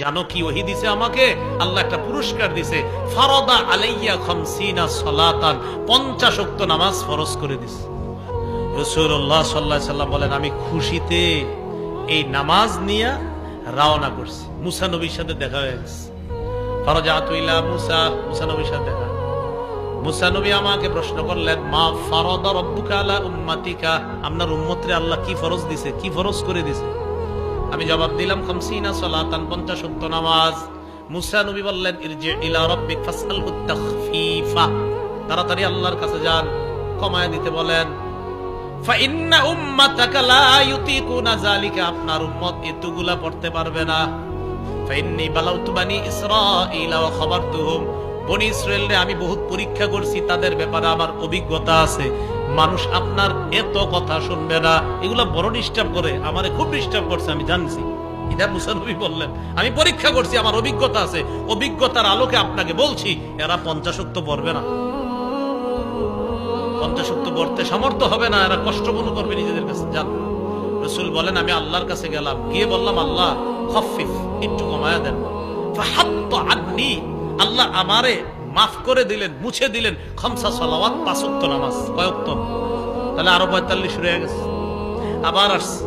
জানো কি ওহি দিছে আমাকে? আল্লাহ একটা পুরস্কার দিছে। ফারদা আলাইয়া খামসিনা সালাতান 50 ওয়াক্ত নামাজ ফরজ করে দিছে। রাসূলুল্লাহ সাল্লাল্লাহু আলাইহি সাল্লাম বলেন, আমি খুশিতে এই নামাজ নিয়ে রওনা করছি। মুসা নবীর সাথে দেখা হয়ে গেছে। ফারাজাতু ইলা মুসা মুসা নবীর সাথে দেখা। মুসা নবী আমাকে প্রশ্ন করলেন, মা ফারাদা রাব্বুকা আলা উম্মাতিকা? আপনার উম্মতরে আল্লাহ কি ফরজ দিছে? কি ফরজ করে দিছে? আমি জবাব দিলাম, খামসিনা সালাতান 50 ওয়াক্ত নামাজ। মুসা নবী বললেন, ইরজি ইলা রাব্বিক ফাসআলহু তাখফিফা। তাড়াতাড়ি আল্লাহর কাছে যান, কমায় দিতে বলেন ফাইন্না উম্মাতাকা লা ইউতিকুনা যালিকা। আপনার উম্মত এতগুলা পড়তে পারবে না। ফাইন্নি বালাউতু বানি ইসরাঈলা ওয়া খাবারতুহুম। বনি ইসরায়েলরে আমি বহুত পরীক্ষা করছি, তাদের ব্যাপারে আমার অভিজ্ঞতা আছে। মানুষ আপনার এত কথা শুনবে না। এগুলা বড় ডিস্টার্ব করে, আমারে খুব ডিস্টার্ব করছে, আমি জানছি। আমি পরীক্ষা করছি, আমার অভিজ্ঞতা আছে। অভিজ্ঞতার আলোকে আপনাকে বলছি, এরা পঞ্চাশত্ব পড়বে না। পঞ্চাশত্ব পড়তে সামর্থ্য হবে না, এরা কষ্ট মনে করবে নিজেদের কাছে, জান। রসুল বলেন, আমি আল্লাহর কাছে গেলাম, গিয়ে বললাম, আল্লাহ, খফিফ, একটু কমায়া দেন। আল্লাহ আমারে মাফ করে দিলেন, মুছে দিলেন। খমসা সালাওয়াত পাঁচক্ত নামাজ। কয়ক্ত তাহলে আরও পঁয়তাল্লিশ রয়ে গেছে। আবার আসছে।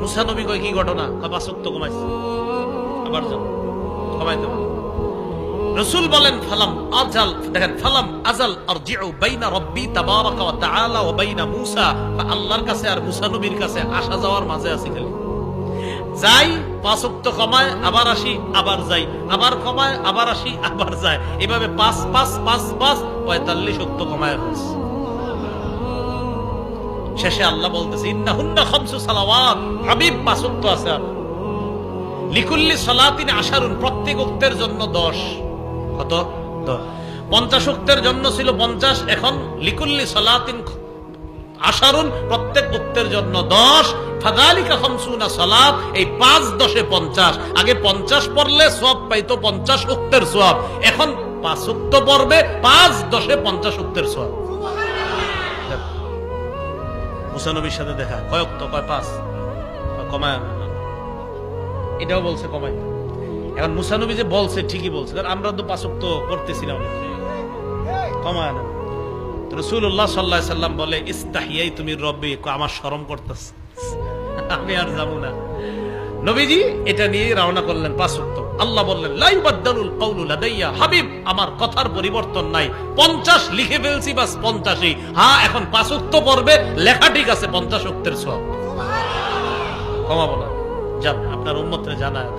মুসা নবী কয়, কি ঘটনা? পাঁচক্ত কমাইছে আবার কমাইতে পারে রসুল বলেন, ফালাম আজাল দেখেন, ফালাম আজাল আরজিউ বাইনা রব্বি তাবারাকা ওয়া তাআলা ওয়া বাইনা মূসা। আল্লাহর কাছে আর মূসা নবীর কাছে আসা যাওয়ার মাঝে আছি খালি। যাই, পাঁচ কমায়, আবার আসি, আবার যাই। আবার কমায়, আবার আসি, আবার যায়। এভাবে পাঁচ পাঁচ পাঁচ পাঁচ, পঁয়তাল্লিশ ওয়াক্ত কমায় হয়েছে। শেষে আল্লাহ বলতেছে, ইন্নাহুন্না খামসু সালাওয়াত। হাবিব, পাঁচ ওয়াক্ত আছে লিকুল্লি আশারুন, প্রত্যেক উক্তের জন্য দশ। কত? পঞ্চাশ উক্তের জন্য ছিল পঞ্চাশ, এখন লিকুল্লি সলাতিন আশারুন, প্রত্যেক উক্তের জন্য দশ। কমায় এটাও বলছে কমাই এখন মুসানবী যে বলছে, ঠিকই বলছে। আমরা তো পাঁচক তো করতেছি না। কমায় না রসুল্লাহ সাল্লাহ সাল্লাম বলে ইস্তাহিয়াই তুমি রব্বি আমার শরম করতেছ। আমি আর যাব না। নবীজি এটা নিয়ে রওনা করলেন পাঁচক্ত আল্লাহ বললেন লাই বাদ্দালুল কওলু লাদাইয়া হাবিব আমার কথার পরিবর্তন নাই। পঞ্চাশ লিখে ফেলছি বাস পঞ্চাশই। হ্যাঁ এখন পাঁচক্ত পড়বে লেখা ঠিক আছে পঞ্চাশ উক্তের সব। ক্ষমা বলা। যান আপনার উম্মতরে জানায়।